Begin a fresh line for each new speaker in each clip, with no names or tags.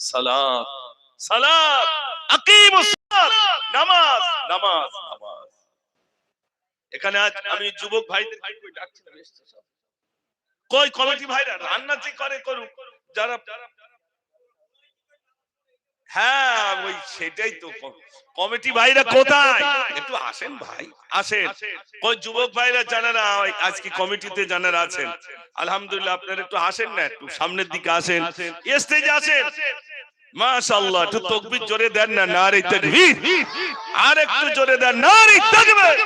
সালাত। সালাত। আকিমুস সালাত নামাজ। নামাজ নামাজ। এখানে আজ আমি যুবক ভাইদের কই এসছে কই কমিটি ভাইরা? রান্না যে করে করুক যারা হ্যাঁ ওই সেটাই তো কমিটি ভাইরা কোথায়? একটু আসেন ভাই আসেন। কই যুবক ভাইরা জানারা ওই আজকে কমিটিতে জানারা আছেন। আলহামদুলিল্লাহ আপনারা একটু আসেন না একটু সামনের দিকে আসেন। স্টেজে আসেন। মাশাআল্লাহ একটু তাকবীর জোরে দেন না নারে তাকবীর। আর একটু জোরে দেন নারে তাকবীর।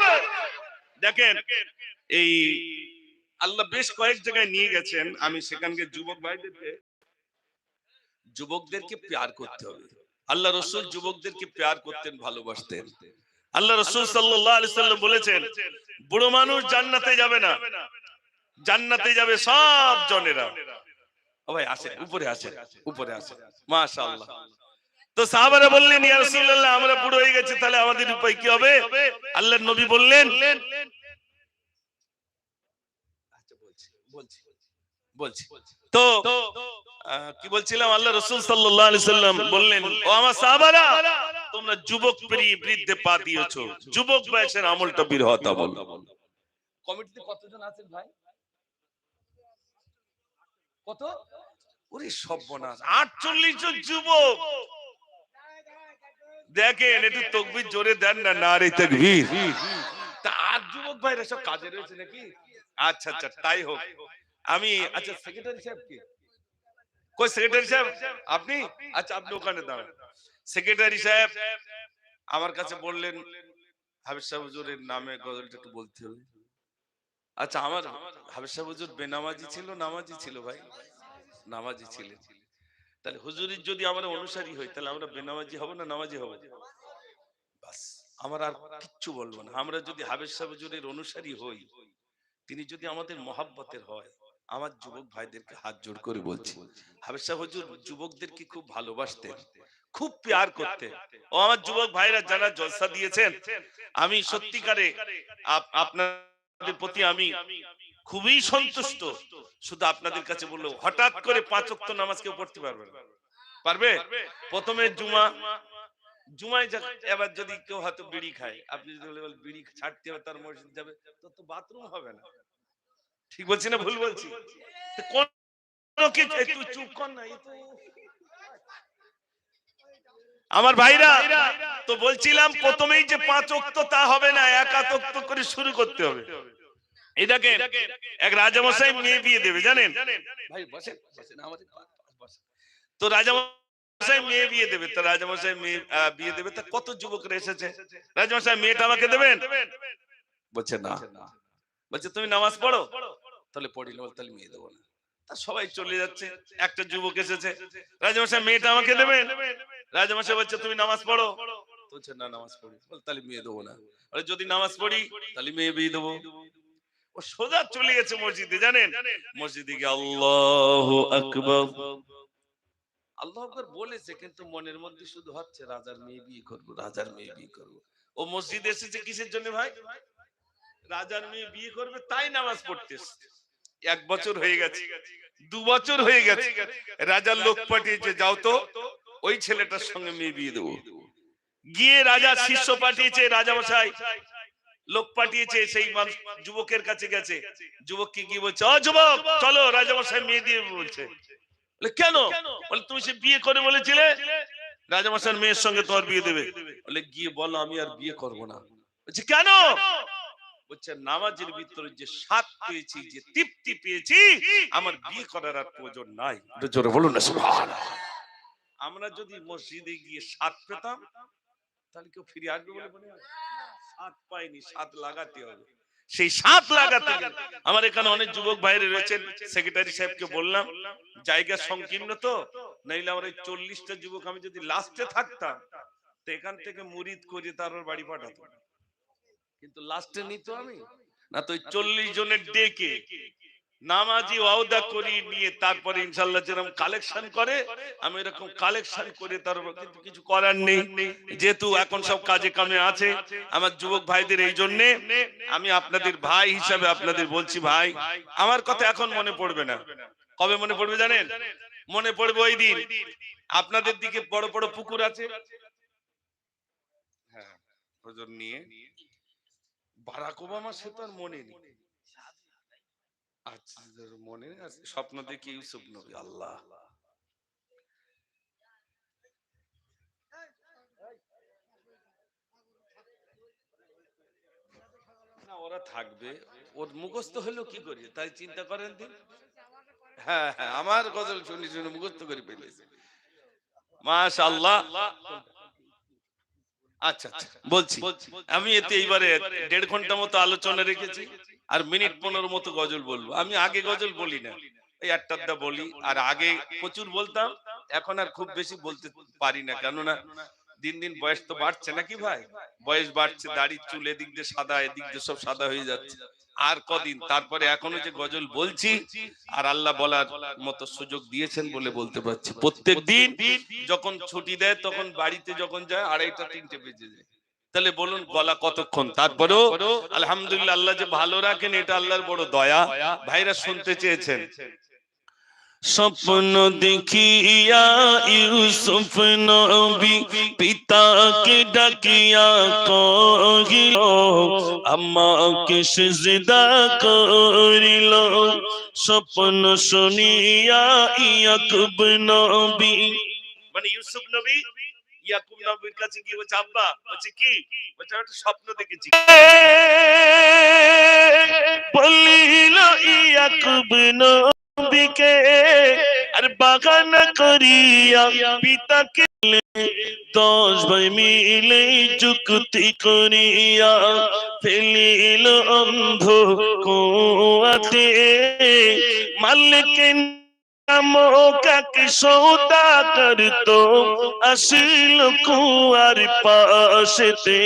দেখেন এই আল্লাহ বেশ কয়েক জায়গায় নিয়ে গেছেন। আমি সেখানকে যুবক ভাইদেরকে যুবকদেরকে প্যার করতে হবে। আল্লাহ রসুল যুবকদেরকে প্যার করতেন ভালোবাসতেন। আল্লাহ রসুল সাল্লাল্লাহু আলাইহি সাল্লাম বলেছেন বুড়ো মানুষ জান্নাতে যাবে না। জান্নাতে যাবে সব জনেরা। ও ভাই আসেন উপরে আসেন। উপরে আসেন। মাশাআল্লাহ। তো সাহাবারা বললেন ইয়া রাসূলুল্লাহ আমরা বুড়ো হয়ে গেছি তাহলে আমাদের উপায় কি হবে? আল্লাহর নবী বললেন আচ্ছা বলছি বলছি বলছি। তো কি বলছিলাম? আল্লাহ রসুল সাল্লাল্লাহু আলাইহি সাল্লাম বললেন ও আমার সাহাবারা তোমরা যুবক পেরিয়ে বৃদ্ধে পা দিয়েছ। যুবক বয়সের আমলটা বীর হতা বল। কমিটিতে কতজন আছেন ভাই? কত? ওরে সর্বনাশ। আটচল্লিশ জন যুবক। দেখেন একটু তকবির জোরে দেন না না রে তকবির। তা আর যুবক ভাইরা সব কাজে রয়েছে নাকি? আচ্ছা আচ্ছা তাই হোক। আমি আচ্ছা সেক্রেটারি সাহেব কি? কই সেক্রেটারি সাহেব? আপনি? আচ্ছা আপনি ওখানে দাঁড়ান। সেক্রেটারি সাহেব আমার কাছে বললেন হাবিজ সাহেব হুজুরের নামে গজলটা একটু বলতে হবে। আচ্ছা আমার হাবিজ সাহেব হুজুর বেনামাজি ছিল, নামাজি ছিল ভাই। নামাজি ছিলেন। তাহলে হুজুরের যদি আমরা অনুসারী হই, তাহলে আমরা বেনামাজি হব না নামাজি হব? বাস, আমার আর কিচ্ছু বলব না। আমরা যদি সাহেব হুজুরের অনুসারী হই, তিনি যদি আমাদের মহাব্বতের হয়, আমার যুবক ভাইদেরকে হাত জোড় করে বলছি সাহেব হুজুর যুবকদেরকে খুব ভালোবাসতেন? খুব প্যার করতেন। ও আমার যুবক ভাইরা যারা জলসা দিয়েছেন, আমি সত্যিকারে আপ- আপনাদের প্রতি আমি খুবই সন্তুষ্ট। শুধু আপনাদের কাছে বলল হঠাৎ করে পাঁচ ওয়াক্ত নামাজ কেউ পড়তে পারবে না। পারবে? প্রথমে জুমা জুমায় এবার যদি কেউ হয়তো বিড়ি খায় আপনি যদি বলে বলে বিড়ি ছাড়তে হবে তার মসজিদ যাবে তো তো বাথরুম হবে না। ঠিক বলছি না ভুল বলছি? কোন চুপ কর না আমার ভাইরা তো বলছিলাম প্রথমেই যে পাঁচ ওয়াক্ত তা হবে না একাত ওয়াক্ত করে শুরু করতে হবে। এই দেখেন এক রাজামশাই মেয়ে বিয়ে দেবে জানেন? তো রাজামশাই মেয়ে বিয়ে দেবে তো রাজামশাই মেয়ে বিয়ে দেবে তা কত যুবকরা এসেছে? রাজামশাই মেয়েটা আমাকে দেবেন? বলছে না। বলছে তুমি নামাজ পড়ো? তাহলে পড়িলে তাহলে মেয়ে দেবো না। সবাই চলে যাচ্ছে। একটা যুবক এসেছে। রাজামশাই মেয়েটা আমাকে দেবেন? রাজামশাই বলছে তুমি নামাজ পড়ো। বলছে না নামাজ পড়ি। বল তাহলে মেয়ে দেবো না। বলে, যদি নামাজ পড়ি তাহলে মেয়ে বিয়ে দেবো। ও সোজা চলে গেছে মসজিদে জানেন? মসজিদে গিয়ে আল্লাহ আকবর। আল্লাহ আকবর বলেছে কিন্তু মনের মধ্যে শুধু হচ্ছে রাজার মেয়ে বিয়ে করব রাজার মেয়ে বিয়ে করব। ও মসজিদে এসেছে কিসের জন্য ভাই? রাজার মেয়ে বিয়ে করবে তাই নামাজ পড়তে এসেছে। এক বছর হয়ে গেছে। দু বছর হয়ে গেছে। রাজার লোক পাঠিয়েছে যাও তো। ওই ছেলেটার সঙ্গে মেয়ে বিয়ে দেবো। গিয়ে রাজা শিষ্য পাঠিয়েছে রাজা মশাই। লোক পাঠিয়েছে সেই মানুষ যুবকের কাছে গেছে। যুবককে গিয়ে বলছে ও যুবক চলো রাজামশাই মেয়ে দিয়ে বলছে। কেন? বলে তুমি সে বিয়ে করে বলেছিলে? রাজামশাইয়ের মেয়ের সঙ্গে তোমার বিয়ে দেবে। বলে গিয়ে বলো আমি আর বিয়ে করব না। বলছে কেন? বলছে নামাজের ভিতরে যে স্বাদ পেয়েছি যে তৃপ্তি পেয়েছি আমার বিয়ে করার আর প্রয়োজন নাই। জোরে বলুন না আমরা যদি মসজিদে গিয়ে স্বাদ পেতাম তাহলে কেউ ফিরে আসবে বলে মনে হয়। স্বাদ পাইনি স্বাদ লাগাতে হবে। সেই স্বাদ লাগাতে আমার এখানে অনেক যুবক বাইরে রয়েছেন সেক্রেটারি সাহেবকে বললাম জায়গা সংকীর্ণ তো নাইলে আমার এই চল্লিশটা যুবক আমি যদি লাস্টে থাকতাম তো এখান থেকে মুরিদ করে তার ওর বাড়ি পাঠাতো। কিন্তু লাস্টে নিত আমি। না তো চল্লিশ জনের ডেকে নামাজি ওয়াদা করি নিয়ে তারপরে ইনশাল্লাহ যেরকম কালেকশন করে আমি এরকম কালেকশন করে তার কিন্তু কিছু করার নেই। যেহেতু এখন সব কাজে কামে আছে আমার যুবক ভাইদের এই জন্য আমি আপনাদের ভাই হিসাবে আপনাদের বলছি ভাই আমার কথা এখন মনে পড়বে না। কবে মনে পড়বে জানেন? মনে পড়বে ওই দিন। আপনাদের দিকে বড় বড় পুকুর আছে। হ্যাঁ নিয়ে বারাক ওবামা সে তো আর মনে নেই। আচ্ছা মনে? আচ্ছা, স্বপ্ন দেখি ইউসুফ নবী আল্লাহ। না ওরা থাকবে। ওর মুখস্থ হলো কি করি? তাই চিন্তা করেন দিন। হ্যাঁ হ্যাঁ আমার গজল শুনি শুনে মুখস্থ করে ফেলেছে। মাশাআল্লাহ। আচ্ছা আচ্ছা। বলছি আমি এতে এইবারে দেড় ঘণ্টা মতো আলোচনা রেখেছি আর মিনিট পনেরো মতো গজল বলব। আমি আগে গজল বলি না। এই একটা বলি। আর আগে প্রচুর বলতাম এখন আর খুব বেশি বলতে পারি না। কেননা দিন দিন বয়স তো বাড়ছে নাকি ভাই? বয়স বাড়ছে দাড়ি চুল এদিক দিয়ে সাদা এদিক দিয়ে সব সাদা হয়ে যাচ্ছে। আর কদিন? তারপরে এখনও যে গজল বলছি, আর আল্লাহ বলার মতো সুযোগ দিয়েছেন বলে বলতে পারছি। প্রত্যেক দিন যখন ছুটি দেয়, তখন বাড়িতে যখন যায়, আড়াইটা, তিনটে বেজে যায়। তাহলে বলুন, গলা কতক্ষণ? তারপরেও আলহামদুলিল্লাহ, আল্লাহ যে ভালো রাখেন, এটা আল্লাহর বড় দয়া। ভাইরা শুনতে চেয়েছেন। স্বপ্ন দেখিয়া ইউসুফ নবী পিতাকে ডাকিয়া কহিল আমাকে সিজদা করিল। স্বপ্ন শুনিয়া ইয়াকুব নবী মানে ইউসুফ নবী ইয়াকুব নবীর কাছে গিয়ে বলছে আব্বা বলছে কি? বলছে একটা স্বপ্ন দেখেছি। বলিল ইয়াকুব নবীকে আর বাগান করিয়া পিতাকে দশ ভাই মিলে চুক্তি করিয়া ফেলিল অন্ধ কুয়াতে মালিক নামকাকে সৌদা করতো? আসিল কুয়ার পাশেতে,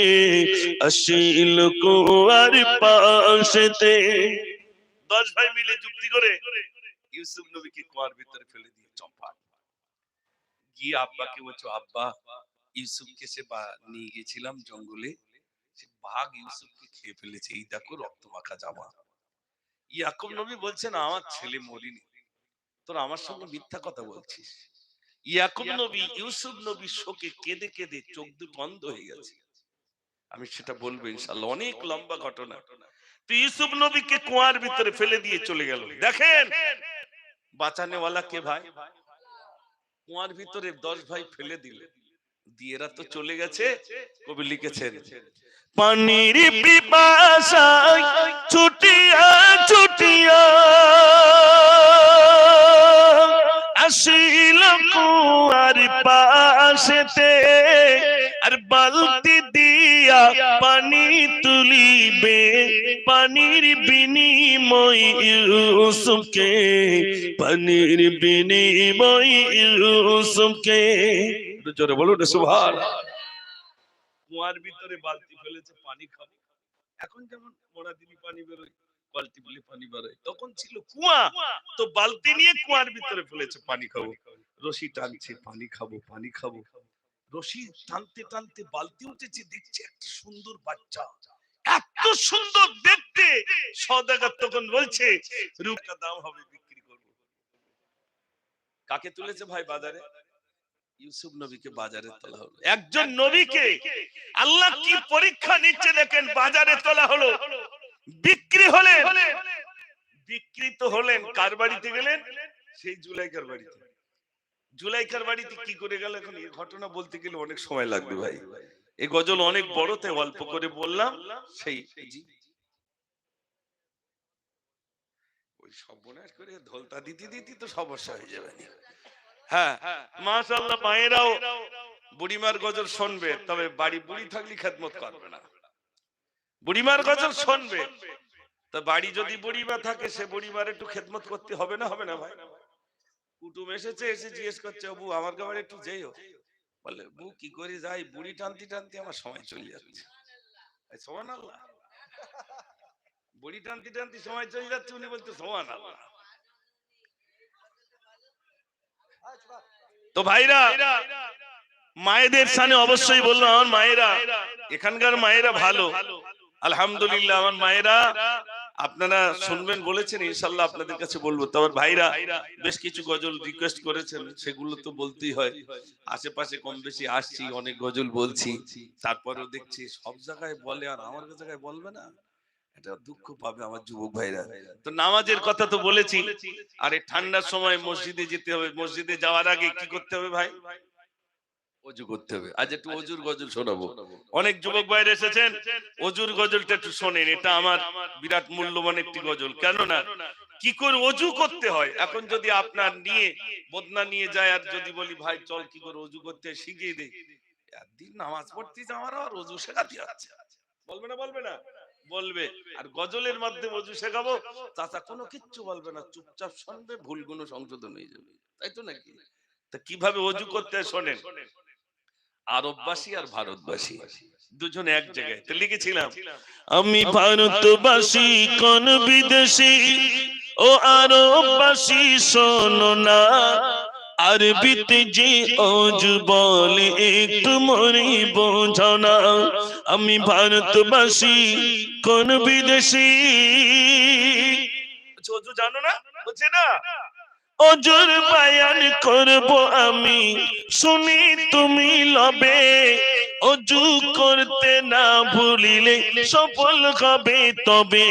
আসিল কুয়ার পাশেতে। দশ ভাই মিলে যুক্তি করে ইউসুফ নবীকে কুয়ার ভিতরে ফেলে দিয়ে চম্পা। গিয়ে আব্বাকে বলছো, আব্বা ইউসুফকে সে নিয়ে গেছিলাম জঙ্গলে। সে বাঘ ইউসুফকে খেয়ে ফেলেছে। এই দেখো রক্ত মাখা জামা। ইয়াকুব নবী বলছেন, আমার ছেলে মরিনি। তোরা আমার সঙ্গে মিথ্যা কথা বলছিস? ইয়াকুব নবী, ইউসুফ নবী শোকে কেঁদে কেঁদে চোখ দুটো বন্ধ হয়ে গেছে। আমি সেটা বলব ইনশাল্লাহ অনেক লম্বা ঘটনা। তো ইউসুফ নবীকে কুয়ার ভিতরে ফেলে দিয়ে চলে গেল। দেখেন বাঁচানেওয়ালা কে ভাই? কুয়ার ভিতরে দশ ভাই ফেলে দিলে। দিয়ে এরা তো চলে গেছে কবি লিখেছেন। পানির পিপাসায় ছুটিয়া ছুটিয়া আসিল কুয়ার পাশেতে আর বালতি দিয়া পানি তুলিবে পানির বিনিময় ইউসুফকে পানির বিনিময় ইউসুফকে। একটু জোরে বলুন সুভান কুয়ার ভিতরে বালতি ফেলেছে পানি খাব। এখন যেমন মোড়া দিলি পানি বেরোয় বালতি বলে পানি বেরোয় তখন ছিল কুয়া। তো বালতি নিয়ে কুয়ার ভিতরে ফেলেছে পানি খাব। রশি টানছে পানি খাব পানি খাব। রশি টানতে টানতে বালতি উঠেছে, দেখছে একটা সুন্দর বাচ্চা। এত সুন্দর দেখতে! সদাগর তখন বলছে, রূপটা দাম হবে, বিক্রি করব। কাকে তুলেছে ভাই বাজারে? ইউসুফ নবীকে বাজারে তোলা হলো। একজন নবীকে আল্লাহ কি পরীক্ষা নিচ্ছে দেখেন, বাজারে তোলা হলো। বিক্রি হলেন। বিক্রি তো হলেন। কার বাড়িতে গেলেন? সেই জুলাইকার বাড়িতে। জুলাইকার বাড়িতে কি করে গেল এখন? এই ঘটনা বলতে গেলে অনেক সময় লাগবে ভাই। এই গজল অনেক বড় তাই অল্প করে বললাম সেই ওই সর্বনাশ করে ধলতা দিতে দিতে তো সমস্যা হয়ে যাবে হ্যাঁ মাশাআল্লাহ মায়েরাও বুড়িমার গজল শুনবে তবে বাড়ি বুড়ি থাকলে খেদমত করবে না। বুড়িমার গজল শুনবে তা বাড়ি যদি বুড়িমা থাকে সে বুড়িমার একটু খেদমত করতে হবে না হবে না ভাই? কুটুম এসেছে, এসে জিজ্ঞেস করছে বু আমার গাবার একটু যেও বলে, বু, কি করে যাই? বুড়ি টানতে টানতে আমার সময় চলে যাচ্ছে। আল্লাহ বুড়ি টানতে টানতে সময় চলে যাচ্ছে, উনি বলতে আল্লাহ তো ভাইরা, মায়েদের সামনে অবশ্যই বলল আমার মায়েরা, এখানকার মায়েরা ভালো। আলহামদুলিল্লাহ, আমার মায়েরা আপনারা শুনবেন বলেছেন ইনশাল্লাহ আপনাদের কাছে বলব। তবে ভাইরা, বেশ কিছু গজল রিকোয়েস্ট করেছেন, সেগুলো তো বলতেই হয়। আশেপাশে কম বেশি আসছি, অনেক গজল বলছি, তারপরেও দেখছি সব জায়গায় বলে আর আমার জায়গায় বলবে না। এটা দুঃখ পাবে আমার যুবক ভাইরা। তো নামাজের কথা তো বলেছি, আর ঠান্ডার সময় মসজিদে যেতে হবে, মসজিদে যাওয়ার আগে কি করতে হবে ভাই? অজু করতে হবে। আজ একটু অজুর গজল শোনাবো। অনেক যুবক ভাইরা এসেছেন। অজুর গজলটা একটু শোনেন এটা আমার বিরাট মূল্যবান একটি গজল। কেননা কি করে অজু করতে হয়? এখন যদি আপনার নিয়ে বদনা নিয়ে যায় আর যদি বলি ভাই চল কি করে অজু করতে শিখিয়ে দে। একদিন নামাজ পড়তে যাওয়ার আর অজু শেখাতে হচ্ছে বলবে না বলবে না? বলবে আর গজলের মাধ্যমে অজু শেখাবো? চাচা কোনো কিচ্ছু বলবে না। চুপচাপ শুনবে ভুলগুলো সংশোধন হয়ে যাবে। তাই তো নাকি? তা কীভাবে অজু করতে হয় শোনেন আরববাসী আর ভারতবাসী। দুজনে এক জায়গায়। তো লিখেছিলাম
আমি ভারতবাসী কোন বিদেশি ও আরববাসী শোনো না। আরবিতে যে অজু বলে একটু মরি বোঝো না। আমি ভারতবাসী কোন বিদেশি।
জানো না? বলছে না।
অজুর বায়ান করব আমি। শুনি তুমি লবে, অজু করতে না ভুলিলে সফল হবে তবে।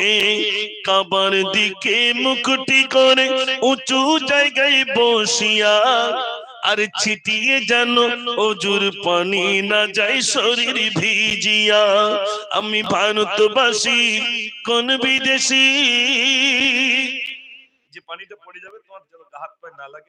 কাবার দিকে মুকুটি করে উঁচু জায়গায় বসিয়া, আর ছিটিয়ে যেন অজুর পানি না যায় শরীর ভিজিয়া। আমি ভারতবাসী, কোন বিদেশি?
যে পানিটা পড়ে যাবে তোমার যেন হাত পায়ে না লাগে